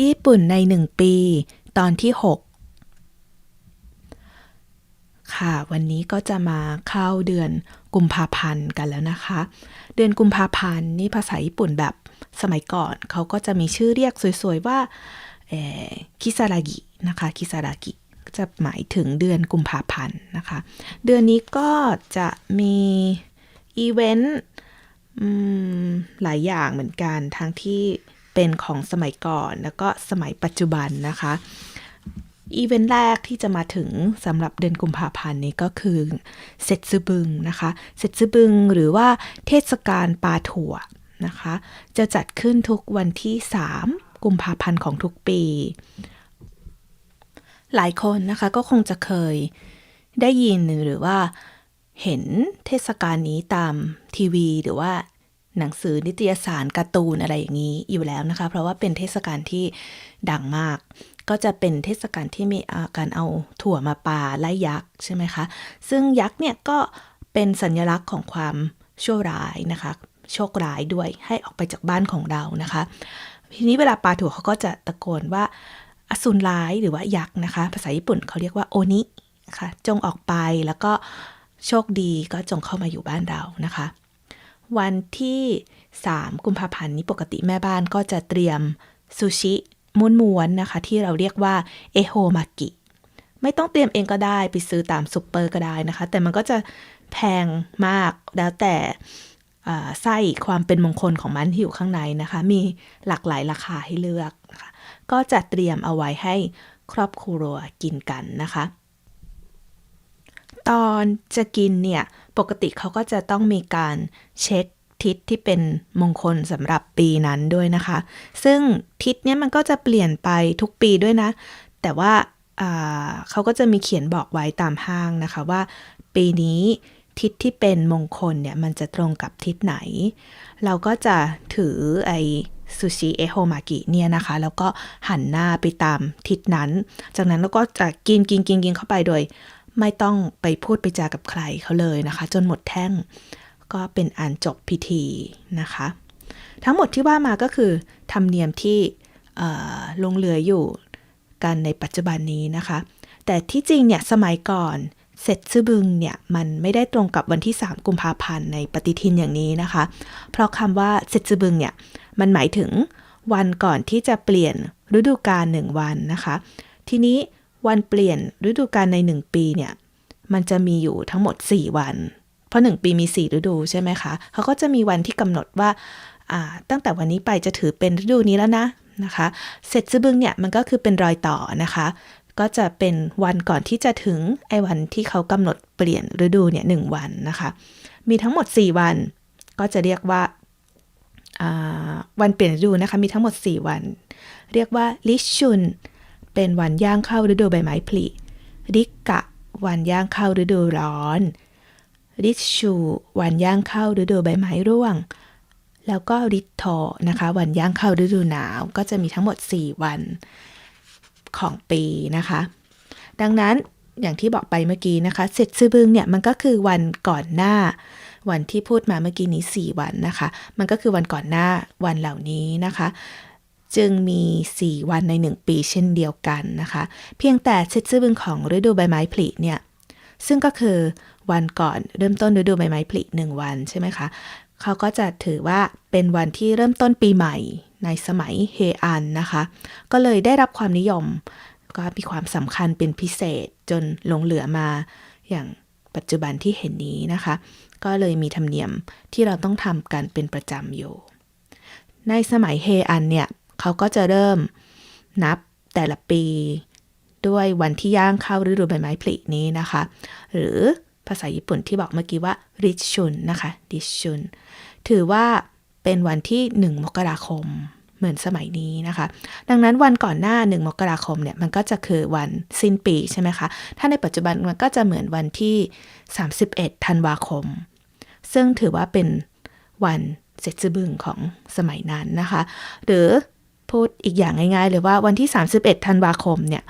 ญี่ปุ่นในหนึ่งปี ตอนที่ 6 ค่ะ วันนี้ก็จะมาเข้าเดือนกุมภาพันธ์กันแล้วนะคะ เดือนกุมภาพันธ์นี่ภาษาญี่ปุ่นแบบสมัยก่อน เขาก็จะมีชื่อเรียกสวยๆว่าคิซารากินะคะคิซารากิจะหมายถึงเดือนกุมภาพันธ์นะคะ เดือนนี้ก็จะมีอีเวนต์หลายอย่างเหมือนกันทั้งที่ เป็นของสมัยก่อนแล้วก็สมัยปัจจุบันนะคะ อีเวนต์แรกที่จะมาถึงสำหรับเดือนกุมภาพันธ์นี้ก็คือเซตซึบึงนะคะเซตซึบึงหรือว่าเทศกาลปลาถั่วนะคะ จะจัดขึ้นทุกวันที่ 3 กุมภาพันธ์ของทุกปี หลายคนนะคะก็คงจะเคยได้ยินหรือว่าเห็นเทศกาลนี้ตามทีวีหรือว่า หนังสือนิตยสารการ์ตูนอะไรอย่างนี้อยู่แล้วนะคะ เพราะว่าเป็นเทศกาลที่ดังมาก ก็จะเป็นเทศกาลที่มีาการเอาถั่วมาปาไล่ยักษ์ใช่ไหมคะ ซึ่งยักษ์เนี่ยก็เป็นสัญลักษณ์ของความชั่วร้ายนะคะ โชคร้ายด้วยให้ออกไปจากบ้านของเรานะคะ ทีนี้เวลาปาถั่วเขาก็จะตะโกนว่าอสูรร้ายหรือว่ายักษ์นะคะ ภาษาญี่ปุ่นเขาเรียกว่าโอนินะคะจงออกไปแล้วก็โชคดีก็จงเข้ามาอยู่บ้านเรานะคะ วันที่ 3 กุมภาพันธ์นี้ปกติแม่บ้านก็จะเตรียมซูชิม้วนๆนะคะ ที่เราเรียกว่าเอโฮมากิไม่ต้องเตรียมเองก็ได้ไปซื้อตามซุปเปอร์ก็ได้นะคะ แต่มันก็จะแพงมากแล้วแต่ไส้ความเป็นมงคลของมันที่อยู่ข้างในนะคะ มีหลากหลายราคาให้เลือกนะคะก็จะเตรียมเอาไว้ให้ครอบครัวกินกันนะคะ ตอนจะกินเนี่ย ปกติเขาก็จะต้องมีการเช็คทิศที่เป็นมงคลสำหรับปีนั้นด้วยนะคะ ซึ่งทิศเนี้ยมันก็จะเปลี่ยนไปทุกปีด้วยนะ แต่ว่าอ่าเขาก็จะมีเขียนบอกไว้ตามห้างนะคะว่า ปีนี้ทิศที่เป็นมงคลเนี่ยมันจะตรงกับทิศไหน เราก็จะถือไอซูชิเอโฮมากิเนี่ยนะคะ แล้วก็หันหน้าไปตามทิศนั้น จากนั้นเราก็จะกินกินกินกินเข้าไปโดย ไม่ต้องไปพูดไปจากับใครเขาเลยนะคะ จนหมดแท่งก็เป็นอันจบพิธีนะคะ ทั้งหมดที่ว่ามาก็คือธรรมเนียมที่ลงเหลืออยู่กันในปัจจุบันนี้นะคะ แต่ที่จริงเนี่ยสมัยก่อนเสร็จซื่อบึงเนี่ยมันไม่ได้ตรงกับวันที่ 3 กุมภาพันธ์ในปฏิทินอย่างนี้นะคะ เพราะคำว่าเสร็จซื่อบึงเนี่ยมันหมายถึงวันก่อนที่จะเปลี่ยนฤดูกาลหนึ่งวันนะคะ ทีนี้ วันเปลี่ยนฤดูกาลใน 1 ปีเนี่ยมันจะมีอยู่ทั้งหมด 4 วัน เพราะ 1 ปีมี 4 ฤดูใช่ไหมคะเขาก็จะมีวันที่กำหนดว่าาตั้งแต่วันนี้ไปจะถือเป็นฤดูนี้แล้วนะนะคะเสร็จซึบึงเนี่ยมันก็คือเป็นรอยต่อนะคะ ก็จะเป็นวันก่อนที่จะถึงไอ้วันที่เขากำหนดเปลี่ยนฤดูเนี่ยหนึ่งวันนะคะ มีทั้งหมด 4 วัน ก็จะเรียกว่าอ่าวันเปลี่ยนฤดูนะคะมีทั้งหมด 4 วัน เรียกว่าลิชุน เป็นวันย่างเข้าฤดูใบไม้ผลิริกะ วันย่างเข้าฤดูร้อนริชูวันย่างเข้าฤดูใบไม้ร่วง แล้วก็ริทโทนะคะ วันย่างเข้าฤดูหนาว ก็จะมีทั้งหมด 4 วันของปีนะคะ ดังนั้นอย่างที่บอกไปเมื่อกี้นะคะ เสร็จซือบึงเนี่ยมันก็คือวันก่อนหน้า วันที่พูดมาเมื่อกี้นี้ 4 วันนะคะ มันก็คือวันก่อนหน้าวันเหล่านี้นะคะ จึงมี 4 วันใน 1 ปีเช่นเดียวกันนะคะ เพียงแต่เซตซือบึงของฤดูใบไม้ผลิเนี่ย ซึ่งก็คือวันก่อนเริ่มต้นฤดูใบไม้ผลิหนึ่งวันใช่ไหมคะ เขาก็จะถือว่าเป็นวันที่เริ่มต้นปีใหม่ในสมัยเฮอันนะคะ ก็เลยได้รับความนิยม ก็มีความสำคัญเป็นพิเศษจนหลงเหลือมาอย่างปัจจุบันที่เห็นนี้นะคะ ก็เลยมีธรรมเนียมที่เราต้องทำกันเป็นประจำอยู่ ในสมัยเฮอันเนี่ย เขาก็จะเริ่มนับแต่ละปีด้วยวันที่ย่างเข้าฤดูใบไม้ผลินี้นะคะ หรือภาษาญี่ปุ่นที่บอกเมื่อกี้ว่าริชุนนะคะริชุนถือว่าเป็นวันที่ 1 มกราคมเหมือนสมัยนี้นะคะ ดังนั้นวันก่อนหน้า 1 มกราคมเนี่ยมันก็จะคือวันสิ้นปีใช่ไหมคะ ถ้าในปัจจุบันมันก็จะเหมือนวันที่ 31 ธันวาคม ซึ่งถือว่าเป็นวันเสร็จซึบึงของสมัยนั้นนะคะ หรือ พูดอีกอย่างง่ายๆเลยว่าวันที่ 31 ธันวาคมเนี่ย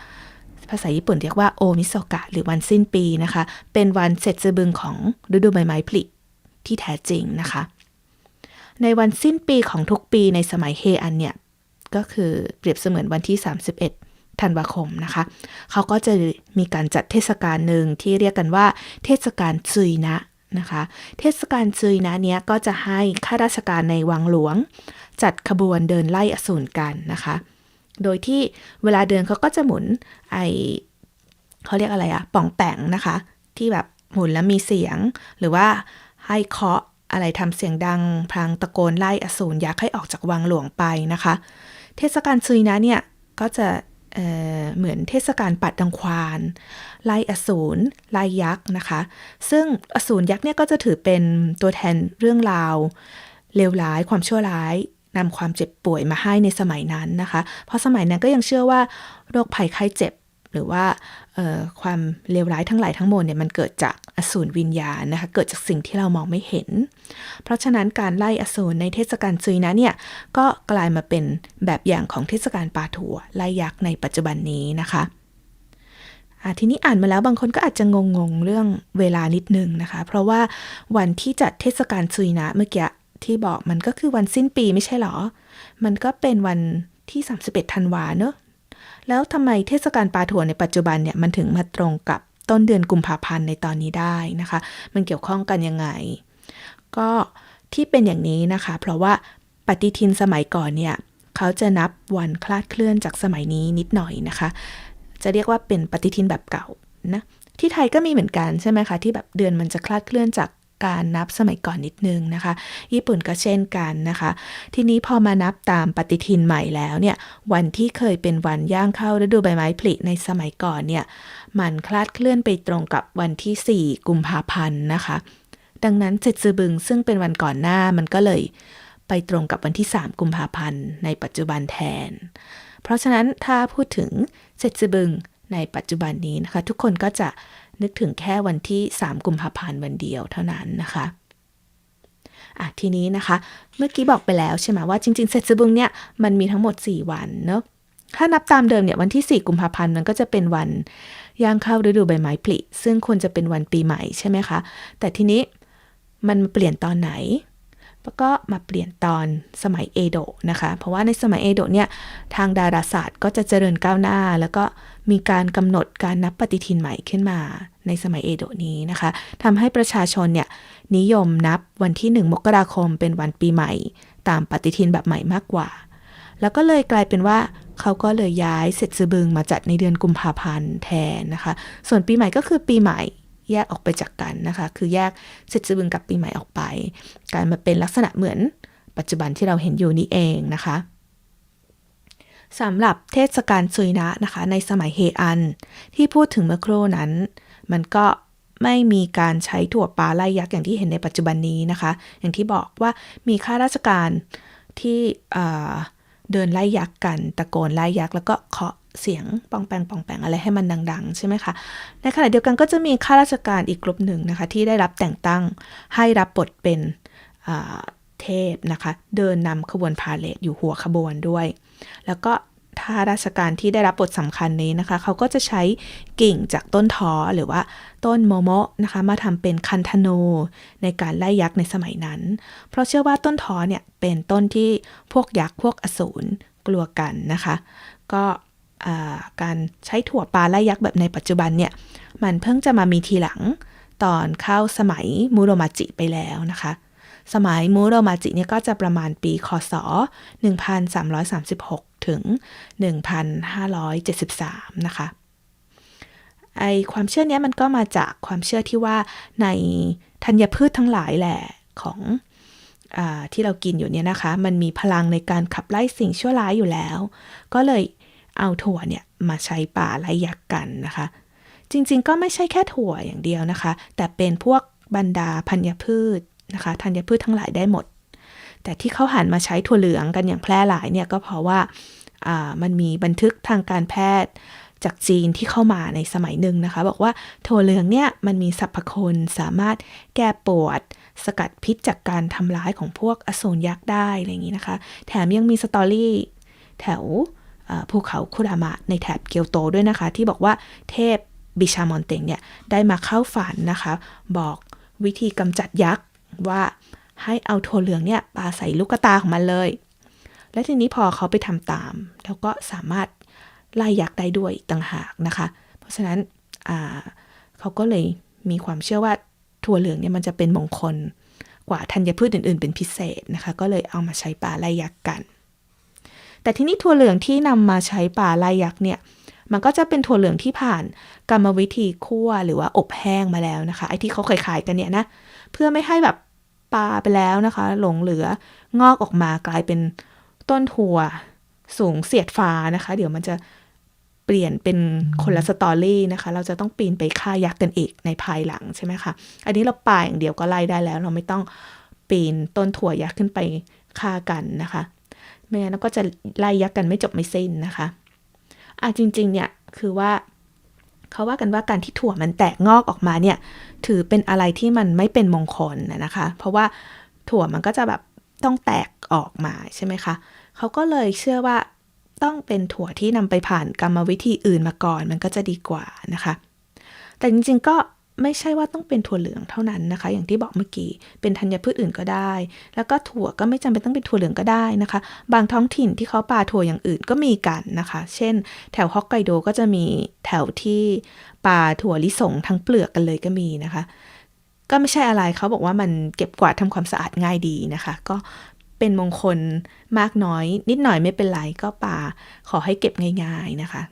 ภาษาญี่ปุ่นเรียกว่าโอมิโซกะหรือวันสิ้นปีนะคะ เป็นวันเสร็จสบึงของฤดูใบไม้ผลิที่แท้จริงนะคะ ในวันสิ้นปีของทุกปีในสมัยเฮอันเนี่ย ก็คือเปรียบเสมือนวันที่ 31 ธันวาคมนะคะ เขาก็จะมีการจัดเทศกาลหนึ่งที่เรียกกันว่าเทศกาลซุยนะ นะคะ เทศกาลซุยนะเนี้ยก็จะให้ข้าราชการในวังหลวง จัดขบวนเดินไล่อสูรกันนะคะ โดยที่เวลาเดินเขาก็จะหมุนไอเขาเรียกอะไรอะป่องแปงนะคะ ที่แบบหมุนแล้วมีเสียง หรือว่าให้เคาะอะไรทำเสียงดังพลางตะโกนไล่อสูรยักษ์ให้ออกจากวังหลวงไปนะคะ เทศกาลซุยนะเนี่ยก็จะ เเหมือนเทศกาลปัดดังควานลายอสูรลายยักษ์นะคะ ซึ่งอสูรยักษ์เนี่ยก็จะถือเป็นตัวแทนเรื่องราวเลวร้ายความชั่วร้ายนำความเจ็บป่วยมาให้ในสมัยนั้นนะคะ เพราะสมัยนั้นก็ยังเชื่อว่าโรคภัยไข้เจ็บ หรือว่า ความเลวร้ายทั้งหลายทั้งมวลเนี่ยมันเกิดจากอสูรวิญญาณนะคะเกิดจากสิ่งที่เรามองไม่เห็น เพราะฉะนั้นการไล่อสูรในเทศกาลซุยนะเนี่ยก็กลายมาเป็นแบบอย่างของเทศกาลปาถัวไล่ยักษ์ในปัจจุบันนี้นะคะทีนี้อ่านมาแล้วบางคนก็อาจจะงงๆเรื่องเวลานิดนึงนะคะ เพราะว่าวันที่จัดเทศกาลซุยนะเมื่อกี้ที่บอกมันก็คือวันสิ้นปีไม่ใช่หรอ มันก็เป็นวันที่ 31ธันวาเนอะ แล้วทำไมเทศกาลปลาถั่วในปัจจุบันเนี่ยมันถึงมาตรงกับต้นเดือนกุมภาพันธ์ในตอนนี้ได้นะคะ มันเกี่ยวข้องกันยังไง ก็ที่เป็นอย่างนี้นะคะ เพราะว่าปฏิทินสมัยก่อนเนี่ยเขาจะนับวันคลาดเคลื่อนจากสมัยนี้นิดหน่อยนะคะ จะเรียกว่าเป็นปฏิทินแบบเก่านะที่ไทยก็มีเหมือนกันใช่ไหมคะที่แบบเดือนมันจะคลาดเคลื่อนจาก การนับสมัยก่อนนิดนึงนะคะ ญี่ปุ่นก็เช่นกันนะคะ ทีนี้พอมานับตามปฏิทินใหม่แล้วเนี่ยวันที่เคยเป็นวันย่างเข้าฤดูใบไม้ผลิในสมัยก่อนเนี่ยมันคลาดเคลื่อนไปตรงกับวันที่ 4 กุมภาพันธ์นะคะ ดังนั้นเจ็ดซือบึงซึ่งเป็นวันก่อนหน้ามันก็เลยไปตรงกับวันที่ 3 กุมภาพันธ์ในปัจจุบันแทน เพราะฉะนั้นถ้าพูดถึงเจ็ดซือบึงในปัจจุบันนี้นะคะ ทุกคนก็จะ นึกถึงแค่วันที่ 3 กุมภาพันธ์วันเดียวเท่านั้นนะคะอะทีนี้นะคะ เมื่อกี้บอกไปแล้วใช่ไหมว่าจริงๆเซตซบุงเนี่ยมันมีทั้งหมด 4 วันเนาะถ้านับตามเดิมเนี่ยวันที่ 4 กุมภาพันธ์มันก็จะเป็นวันย่างเข้าฤดูใบไม้ผลิ ซึ่งควรจะเป็นวันปีใหม่ใช่ไหมคะ แต่ทีนี้มันเปลี่ยนตอนไหน แล้วก็มาเปลี่ยนตอนสมัยเอโดะนะคะ เพราะว่าในสมัยเอโดะเนี่ยทางดาราศาสตร์ก็จะเจริญก้าวหน้า แล้วก็มีการกำหนดการนับปฏิทินใหม่ขึ้นมาในสมัยเอโดะนี้นะคะทำให้ประชาชนเนี่ยนิยมนับวันที่ 1 มกราคมเป็นวันปีใหม่ ตามปฏิทินแบบใหม่มากกว่า แล้วก็เลยกลายเป็นว่าเขาก็เลยย้ายเสร็จซบึงมาจัดในเดือนกุมภาพันธ์แทนนะคะ ส่วนปีใหม่ก็คือปีใหม่ แยกออกไปจากกันนะคะ คือแยกเสร็จซืบึงกับปีใหม่ออกไปกลายมาเป็นลักษณะเหมือนปัจจุบันที่เราเห็นอยู่นี่เองนะคะสำหรับเทศกาลซุยนะนะคะ ในสมัยเฮอัน ที่พูดถึงเมื่อครู่นั้น มันก็ไม่มีการใช้ถั่วปลาไล่ยักษ์อย่างที่เห็นในปัจจุบันนี้นะคะ อย่างที่บอกว่ามีข้าราชการที่เดินไล่ยักษ์กัน ตะโกนไล่ยักษ์แล้วก็เคาะ เสียงปองแปงปองแปงอะไรให้มันดัง ๆ ใช่ไหมคะ ในขณะเดียวกันก็จะมีข้าราชการอีกกลุ่มหนึ่งนะคะ ที่ได้รับแต่งตั้งให้รับบทเป็นเทพนะคะ เดินนำขบวนพาเลทอยู่หัวขบวนด้วย แล้วก็ถ้าราชการที่ได้รับบทสำคัญนี้นะคะ เขาก็จะใช้กิ่งจากต้นทอหรือว่าต้นโมโมะนะคะ มาทำเป็นคันธนูในการไล่ยักษ์ในสมัยนั้น เพราะเชื่อว่าต้นทอเนี่ยเป็นต้นที่พวกยักษ์พวกอสูรกลัวกันนะคะ ก็ การใช้ถั่วปลาไล่ยักษ์แบบในปัจจุบันเนี่ย มันเพิ่งจะมามีทีหลังตอนเข้าสมัยมูโรมาจิไปแล้วนะคะ สมัยมูโรมาจิเนี่ยก็จะประมาณปีคศ 1336 ถึง 1573 นะคะ ไอความเชื่อนี้มันก็มาจากความเชื่อที่ว่าในธัญพืชทั้งหลายแหละของอที่เรากินอยู่เนี่ยนะคะ มันมีพลังในการขับไล่สิ่งชั่วร้ายอยู่แล้ว ก็เลย เอาถั่วเนี่ยมาใช้ป่าไล่ยักษ์กันนะคะ จริงๆก็ไม่ใช่แค่ถั่วอย่างเดียวนะคะ แต่เป็นพวกบรรดาพันยพืชนะคะธัญพืชทั้งหลายได้หมด แต่ที่เขาหันมาใช้ถั่วเหลืองกันอย่างแพร่หลายเนี่ยก็เพราะว่ามันมีบันทึกทางการแพทย์จากจีนที่เข้ามาในสมัยหนึ่งนะคะ บอกว่าถั่วเหลืองเนี่ยมันมีสรรพคุณสามารถแก้ปวด สกัดพิษจากการทำร้ายของพวกอสูรยักษ์ได้อะไรอย่างนี้นะคะ แถมยังมีสตอรี่แถว ภูเขาคุรามะในแถบเกียวโตด้วยนะคะ ที่บอกว่าเทพบิชามอนเตงเนี่ย ได้มาเข้าฝันนะคะ บอกวิธีกำจัดยักษ์ว่าให้เอาถั่วเหลืองเนี่ยปาใส่ลูกตาของมันเลย และทีนี้พอเขาไปทำตาม แล้วก็สามารถไล่ยักษ์ได้ด้วยต่างหากนะคะ เพราะฉะนั้นเขาก็เลยมีความเชื่อว่าถั่วเหลืองเนี่ยมันจะเป็นมงคลกว่าธัญพืชอื่น ๆ เป็นพิเศษนะคะ ก็เลยเอามาใช้ป่าไล่ยักษ์กัน แต่ที่นี่ถั่วเหลืองที่นำมาใช้ป่าล่ยักษ์เนี่ยมันก็จะเป็นถั่วเหลืองที่ผ่านกรรมวิธีคั่วหรือว่าอบแห้งมาแล้วนะคะไอ้ที่เขาเคยขายกันเนี่ยนะเพื่อไม่ให้แบบปลาไปแล้วนะคะ หลงเหลืองอกออกมากลายเป็นต้นถั่วสูงเสียดฟ้านะคะ เดี๋ยวมันจะเปลี่ยนเป็นคนละสตอรี่นะคะ เราจะต้องปีนไปฆ่ายักษ์กันอีกในภายหลังใช่ไหมคะ อันนี้เราป่าอย่างเดียวก็ไล่ได้แล้ว เราไม่ต้องปีนต้นถั่วยักษ์ขึ้นไปฆ่ากันนะคะ ไม่งั้นก็จะไล่ยักกันไม่จบไม่สิ้นนะคะอะจริง ๆ เนี่ยคือว่าเขาว่ากันว่าการที่ถั่วมันแตกงอกออกมาเนี่ย ถือเป็นอะไรที่มันไม่เป็นมงคลนะคะ เพราะว่าถั่วมันก็จะแบบต้องแตกออกมาใช่ไหมคะเขาก็เลยเชื่อว่าต้องเป็นถั่วที่นำไปผ่านกรรมวิธีอื่นมาก่อน มันก็จะดีกว่านะคะ แต่จริงๆก็ ไม่ใช่ว่าต้องเป็นถั่วเหลืองเท่านั้นนะคะ อย่างที่บอกเมื่อกี้เป็นธัญพืชอื่นก็ได้ แล้วก็ถั่วก็ไม่จำเป็นต้องเป็นถั่วเหลืองก็ได้นะคะ บางท้องถิ่นที่เขาปลาถั่วอย่างอื่นก็มีกันนะคะ เช่น แถวฮอกไกโดก็จะมีแถวที่ปลาถั่วลิสงทั้งเปลือกกันเลยก็มีนะคะ ก็ไม่ใช่อะไรเขาบอกว่ามันเก็บกวาดทำความสะอาดง่ายดีนะคะ ก็เป็นมงคลมากน้อย นิดหน่อยไม่เป็นไรก็ป่าขอให้เก็บง่าย ๆนะคะ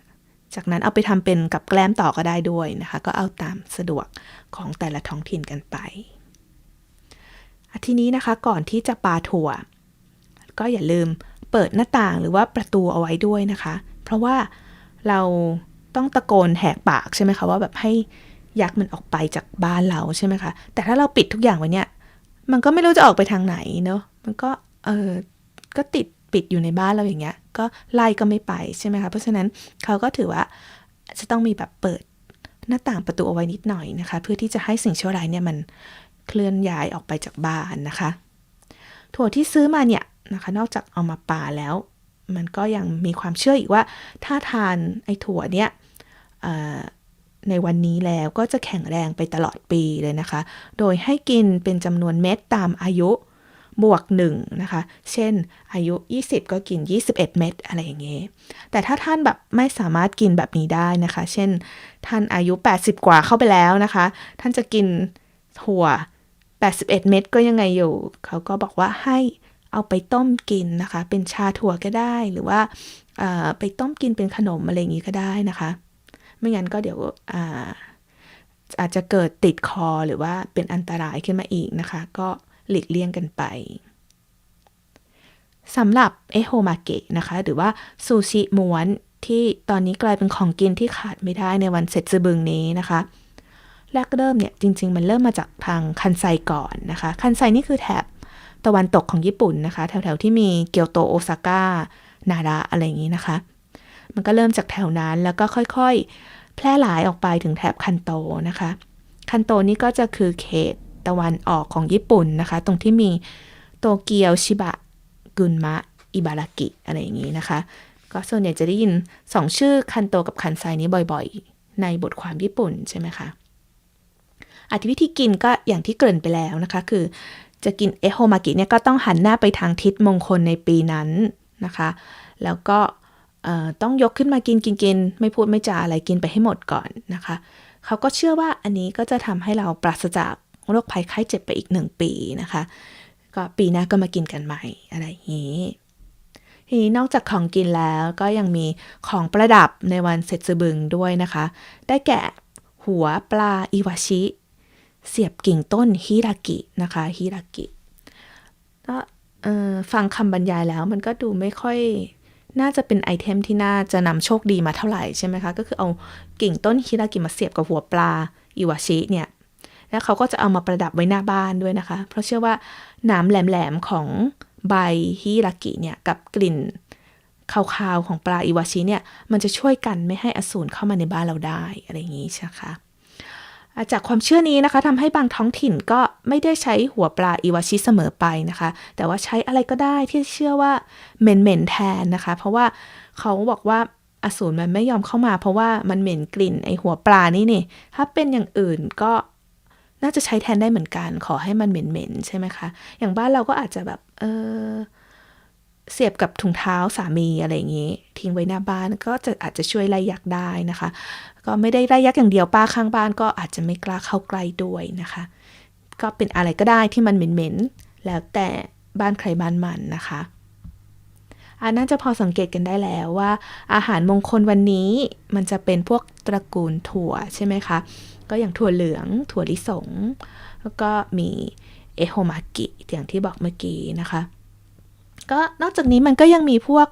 จากนั้นเอาไปทำเป็นกับแกล้มต่อก็ได้ด้วยนะคะ ก็เอาตามสะดวกของแต่ละท้องถิ่นกันไป ทีนี้นะคะก่อนที่จะปาถั่ว ก็อย่าลืมเปิดหน้าต่างหรือว่าประตูเอาไว้ด้วยนะคะ เพราะว่าเราต้องตะโกนแหกปากใช่ไหมคะว่าแบบให้ยักษ์มันออกไปจากบ้านเราใช่ไหมคะ แต่ถ้าเราปิดทุกอย่างไว้เนี่ย มันก็ไม่รู้จะออกไปทางไหนเนาะมันก็เออก็ติดปิดอยู่ในบ้านเราอย่างเงี้ย ก็ไล่ก็ไม่ไปใช่ไหมคะ เพราะฉะนั้นเขาก็ถือว่าจะต้องมีแบบเปิดหน้าต่างประตูเอาไว้นิดหน่อยนะคะ เพื่อที่จะให้สิ่งชั่วร้ายเนี่ยมันเคลื่อนย้ายออกไปจากบ้านนะคะ ถั่วที่ซื้อมาเนี่ยนะคะ นอกจากเอามาป่าแล้ว มันก็ยังมีความเชื่ออีกว่า ถ้าทานไอ้ถั่วเนี่ยในวันนี้แล้วก็จะแข็งแรงไปตลอดปีเลยนะคะ โดยให้กินเป็นจำนวนเม็ดตามอายุ บวก1นะคะ เช่น อายุ 20 ก็กิน 21 เม็ดอะไรอย่างเงี้ยแต่ถ้าท่านแบบไม่สามารถกินแบบนี้ได้นะคะ เช่น ท่านอายุ 80 กว่าเข้าไปแล้วนะคะ ท่านจะกินถั่ว 81 เม็ดก็ยังไงอยู่ เขาก็บอกว่าให้เอาไปต้มกินนะคะ เป็นชาถั่วก็ได้ หรือว่าไปต้มกินเป็นขนมอะไรอย่างนี้ก็ได้นะคะ ไม่งั้นก็เดี๋ยวอาอาจจะเกิดติดคอหรือว่าเป็นอันตรายขึ้นมาอีกนะคะ ก็ หลีกเลี่ยงกันไปสำหรับเอโฮมาเกะนะคะ หรือว่าซูชิม้วนที่ตอนนี้กลายเป็นของกินที่ขาดไม่ได้ในวันเสร็จซบึงนี้นะคะแรกเริ่มเนี่ยจริง ๆ มันเริ่มมาจากทางคันไซก่อนนะคะ คันไซนี่คือแถบตะวันตกของญี่ปุ่นนะคะ แถวๆที่มีเกียวโตโอซาก้านาระอะไรอย่างนี้นะคะ มันก็เริ่มจากแถวนั้นแล้วก็ค่อยๆ แพร่หลายออกไปถึงแถบคันโตนะคะ คันโตนี่ก็จะคือเขต ตะวันออกของญี่ปุ่นนะคะ ตรงที่มีโตเกียวชิบะกุนมะอิบารากิอะไรอย่างนี้นะคะ ก็ส่วนใหญ่จะได้ยินสองชื่อคันโตกับคันไซนี้บ่อยๆ ในบทความญี่ปุ่นใช่ไหมคะอธิวิธีกินก็อย่างที่เกริ่นไปแล้วนะคะ คือจะกินเอโฮมากิเนี่ยก็ต้องหันหน้าไปทางทิศมงคลในปีนั้นนะคะ แล้วก็ต้องยกขึ้นมากินกินกินไม่พูดไม่จาอะไรกินไปให้หมดก่อนนะคะ เขาก็เชื่อว่าอันนี้ก็จะทำให้เราปราศจาก โรคภัยไข้เจ็บไปอีกหนึ่งปีนะคะ ก็ปีหน้าก็มากินกันใหม่อะไรอย่างนี้ทีนี้นอกจากของกินแล้วก็ยังมีของประดับในวันเสร็จสบึงด้วยนะคะ ได้แก่หัวปลาอิวาชิ เสียบกิ่งต้นฮิรากินะคะฮิรากิก็ฟังคำบรรยายแล้วมันก็ดูไม่ค่อยน่าจะเป็นไอเทมที่น่าจะนำโชคดีมาเท่าไหร่ใช่ไหมคะ ก็คือเอากิ่งต้นฮิรากิมาเสียบกับหัวปลาอิวาชิเนี่ย แล้วเขาก็จะเอามาประดับไว้หน้าบ้านด้วยนะคะ เพราะเชื่อว่าหน้ำแหลมๆของใบฮิรากิเนี่ยกับกลิ่นคาวๆของปลาอิวาชิเนี่ยมันจะช่วยกันไม่ให้อสูรเข้ามาในบ้านเราได้อะไรอย่างนี้ใช่คะจากความเชื่อนี้นะคะทำให้บางท้องถิ่นก็ไม่ได้ใช้หัวปลาอิวาชิเสมอไปนะคะ แต่ว่าใช้อะไรก็ได้ที่เชื่อว่าเหม็นเหม็นแทนนะคะ เพราะว่าเขาบอกว่าอสูรมันไม่ยอมเข้ามา เพราะว่ามันเหม็นกลิ่นไอหัวปลานี่นี่ถ้าเป็นอย่างอื่นก็ น่าจะใช้แทนได้เหมือนกัน ขอให้มันเหม็นๆใช่ไหมคะ อย่างบ้านเราก็อาจจะแบบเออเสียบกับถุงเท้าสามีอะไรอย่างนี้ ทิ้งไว้หน้าบ้านก็จะอาจจะช่วยไล่ยักษ์ได้นะคะ ก็ไม่ได้ไล่ยักษ์อย่างเดียวป้าข้างบ้านก็อาจจะไม่กล้าเข้าใกล้ด้วยนะคะ ก็เป็นอะไรก็ได้ที่มันเหม็นๆแล้วแต่บ้านใครบ้านมันนะคะอันน่าจะพอสังเกตกันได้แล้วว่า อาหารมงคลวันนี้มันจะเป็นพวกตระกูลถั่วใช่ไหมคะ ก็อย่างถั่วเหลือง ถั่วลิสง แล้วก็มีเอโฮมากิอย่างที่บอกเมื่อกี้นะคะ ก็นอกจากนี้มันก็ยังมีพวก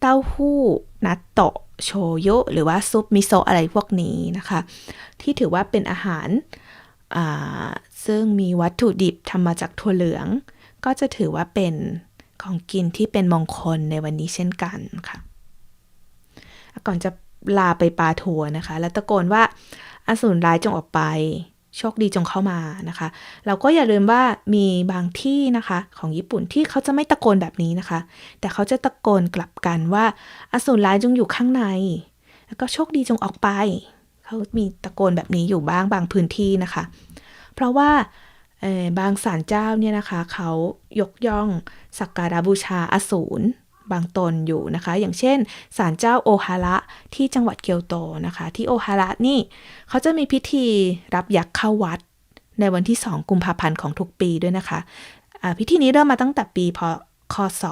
เต้าหู้นัตโตะโชยุหรือว่าซุปมิโซะอะไรพวกนี้นะคะ ที่ถือว่าเป็นอาหารซึ่งมีวัตถุดิบทำมาจากถั่วเหลือง ก็จะถือว่าเป็นของกินที่เป็นมงคลในวันนี้เช่นกันค่ะ ก่อนจะลาไปปาทัวนะคะ แล้วตะโกนว่า อสูรร้ายจงออกไป โชคดีจงเข้ามานะคะ เราก็อย่าลืมว่ามีบางที่นะคะ ของญี่ปุ่นที่เขาจะไม่ตะโกนแบบนี้นะคะ แต่เขาจะตะโกนกลับกันว่า อสูรร้ายจงอยู่ข้างใน แล้วก็โชคดีจงออกไป เขามีตะโกนแบบนี้อยู่บ้างบางพื้นที่นะคะ เพราะว่าบางศาลเจ้าเนี่ยนะคะ เขายกย่องสักการะบูชาอสูร บางตนอยู่นะคะ อย่างเช่นศาลเจ้าโอฮาระที่จังหวัดเกียวโตนะคะ ที่โอฮาระนี่เขาจะมีพิธีรับยักษ์เข้าวัด ในวันที่ 2 กุมภาพันธ์ของทุกปีด้วยนะคะะพิธีนี้เริ่มมาตั้งแต่ปีพคศ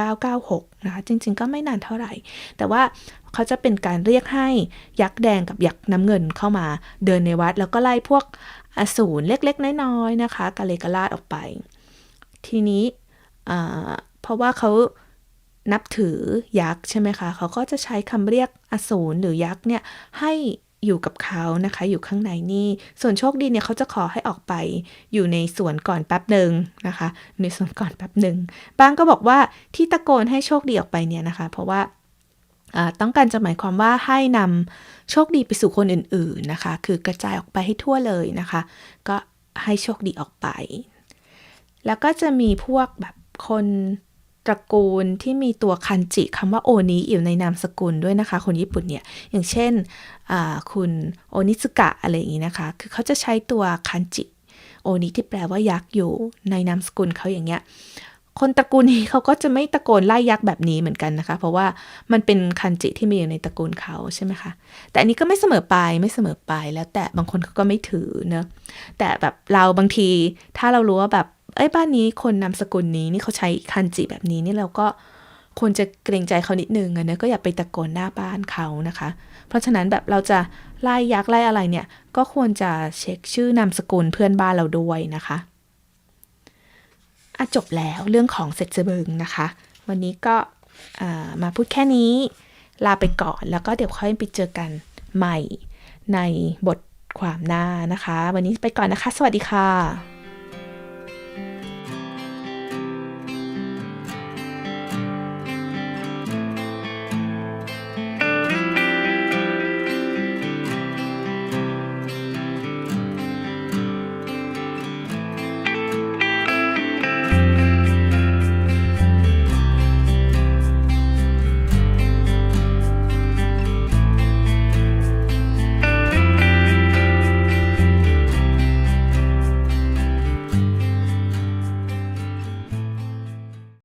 1996 นะคะ จริง ๆ ก็ไม่นานเท่าไหร่ แต่ว่าเขาจะเป็นการเรียกให้ยักษ์แดงกับยักษ์น้ำเงินเข้ามาเดินในวัด แล้วก็ไล่พวกอสูรเล็ก ๆ น้อย ๆ นะคะกะเลกะลาดออกไป ทีนี้เพราะว่าเขา นับถือยักษ์ใช่ไหมคะ เขาก็จะใช้คำเรียกอสูรหรือยักษ์เนี่ยให้อยู่กับเขานะคะ อยู่ข้างในนี่ ส่วนโชคดีเนี่ยเขาจะขอให้ออกไปอยู่ในสวนก่อนแป๊บหนึ่งนะคะ ในสวนก่อนแป๊บหนึ่งบางก็บอกว่าที่ตะโกนให้โชคดีออกไปเนี่ยนะคะ เพราะว่าต้องการจะหมายความว่าให้นำโชคดีไปสู่คนอื่นๆนะคะ คือกระจายออกไปให้ทั่วเลยนะคะ ก็ให้โชคดีออกไป แล้วก็จะมีพวกแบบคน ตระกูลที่มีตัวคันจิคำว่าโอนิอยู่ในนามสกุลด้วยนะคะ คนญี่ปุ่นเนี่ย อย่างเช่นคุณโอนิสกะอะไรอย่างนี้นะคะ คือเขาจะใช้ตัวคันจิโอนิที่แปลว่ายักษ์อยู่ในนามสกุลเขาอย่างเงี้ย คนตระกูลนี้เขาก็จะไม่ตะโกนไล่ยักษ์แบบนี้เหมือนกันนะคะ เพราะว่ามันเป็นคันจิที่มีอยู่ในตระกูลเขาใช่ไหมคะ แต่อันนี้ก็ไม่เสมอไปไม่เสมอไปแล้วแต่บางคนเขาก็ไม่ถือเนอะแต่แบบเราบางทีถ้าเรารู้ว่าแบบ เอ้บ้านนี้คนนามสกุลนี้นี่เขาใช้คันจิแบบนี้นี่เราก็ควรจะเกรงใจเขานิดนึงนะก็อย่าไปตะโกนหน้าบ้านเขานะคะ เพราะฉะนั้นแบบเราจะไล่ยักษ์ไล่อะไรเนี่ย ก็ควรจะเช็คชื่อนามสกุลเพื่อนบ้านเราด้วยนะคะอะจบแล้วเรื่องของเซตเซเบิงนะคะ วันนี้ก็มาพูดแค่นี้ลาไปก่อนแล้วก็เดี๋ยวค่อยไปเจอกันใหม่ในบทความหน้านะคะ วันนี้ไปก่อนนะคะ สวัสดีค่ะ